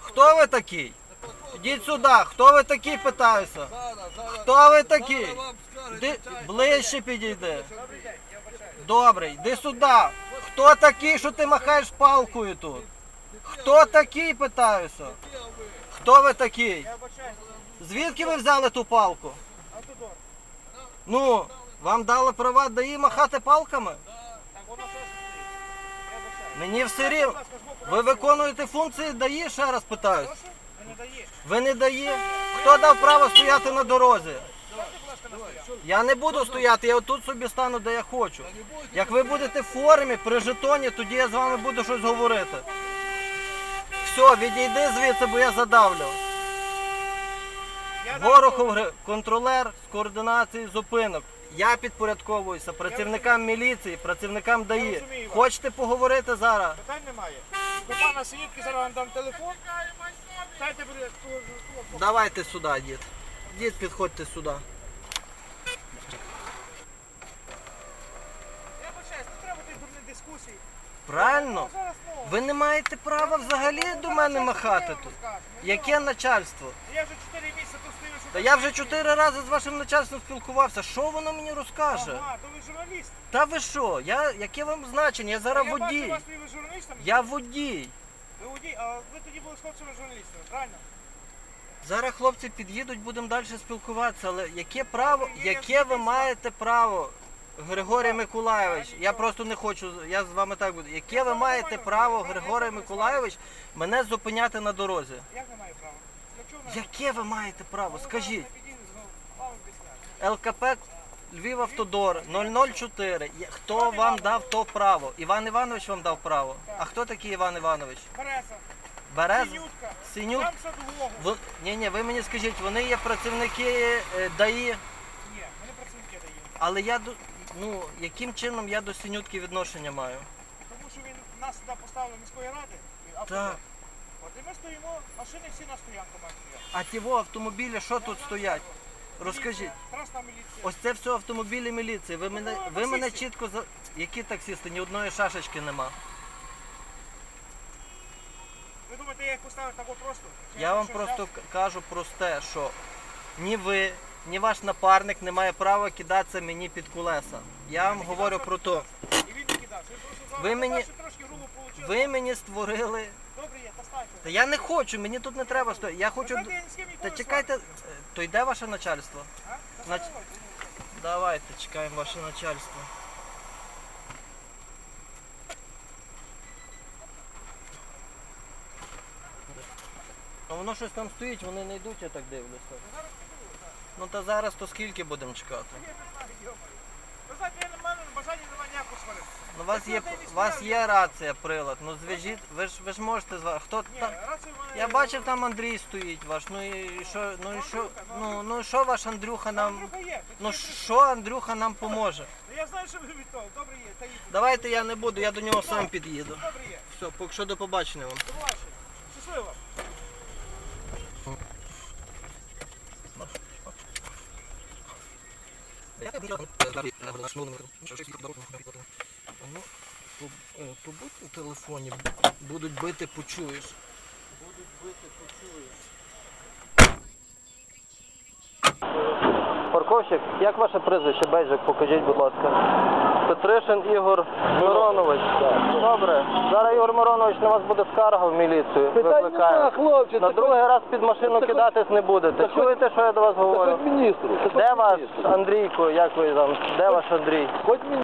Хто ви такий? Ідіть сюди. Хто ви такий, питаюся? Хто ви такий? Іди ближче підійди. Добре, йди сюди. Хто такий, що ти махаєш палкою тут? Хто такий, питаюся? Хто ви такий? Звідки ви взяли ту палку? Ну, вам дали права ДАІ махати палками? Мені все рівно. Ви виконуєте функції ДАІ, ще раз питаю. Ви не ДАІ? Хто дав право стояти на дорозі? Я не буду стояти, я отут собі стану, де я хочу. Як ви будете в формі, при жетоні, тоді я з вами буду щось говорити. Все, відійди звідси, бо я задавлю. Горохов контролер з координації зупинок. Я підпорядковуюся працівникам міліції, працівникам ДАІ. розумію вас. Хочете поговорити зараз? Питань немає. До пана Синітки зараз вам дам телефон. Дайте буде. Давайте сюди, дід. Дід, підходьте сюди. Я не треба тих дурних дискусій. Правильно? Ви не маєте права взагалі до мене махати тут. Яке начальство? Я вже 4 місяці тут стою, що... Та я вже чотири рази з вашим начальством спілкувався. Що воно мені розкаже? Ага, то ви журналіст. Та ви що? Я яке вам значення? Я зараз я бачу водій. вас, ви журналістом. Я водій. Ви водій, а ви тоді були з хлопцями журналістами, правильно? Зараз хлопці під'їдуть, будемо далі спілкуватися, але яке право, яке ви маєте право, Григорій Миколайович, я просто не хочу, я з вами так буду. Яке ви маєте право, Григорій Миколайович, мене зупиняти на дорозі? Як не маю права? Для чого мене? Яке ви маєте право? Скажіть. ЛКП Львів Автодор 004. Є- Хто вам дав то право? Іван Іванович вам дав право. А хто такий Іван Іванович? Береза, Берез? Синютка, Синют? там садового. Ви... Ні, ні, ви мені скажіть, вони є працівники е, ДАІ, Ні, вони працівники дають. але я до ну яким чином я до синютки відношення маю? Тому що він нас сюди поставив міської ради. Так. От і ми стоїмо, машини всі на стоянку мають стояти. А ті во автомобілі, що тут стоять? Розкажіть. Трасна міліція. Ось це все автомобілі міліції. Ви мене, ви мене чітко за. Які таксісти? Ні одної шашечки нема. Ви думаєте, я їх поставив так просто? Чи Я вам що просто взяв? к- кажу просте, що ні ви, ні ваш напарник не має права кидатися мені під колеса. Я вам говорю про то. Ви мені-. Ви мені створили. Та я не хочу, мені тут не треба стояти. Я хочу. Та чекайте, то йде ваше начальство? Нач- Давайте, чекаємо ваше начальство. Воно щось там стоїть, вони не йдуть, я так дивлюся. Ну та зараз то скільки будемо чекати? Я не знаю, йомаю. Ви знаєте, я не маю бажання немає ніякого сварити. Ну, у вас є, у вас є рація, прилад. Ну зв'яжіть, ви ж ви ж можете з Хто Ні, там? рацію в мене... Я бачив, там Андрій стоїть ваш. Ну і що, ну і що, ну, ну і що ваш Андрюха нам. Андрюха є. тут Ну є що Андрюха нам поможе? Ну, Я знаю, що ви від того. Добре є, та. Давайте я не буду, я до нього сам під'їду. Добре є. Все, поки що до побачення вам. До побачення. Щасливо. Ну, по- побудь у телефоні, будуть бити, почуєш. Будуть бити, почуєш. Парковщик, як ваше прізвище, Бейджик, покажіть, будь ласка. Петришин Ігор Миронович. Добре. Зараз Ігор Миронович на вас буде скарга в міліцію. Викликає. хлопці, На другий раз під машину хоч- кидатись не будете. хоч- Чуєте, що я до вас говорю? міністру. Де ваш Андрійко, як ви там? Де ваш Андрій? Хоч міністру.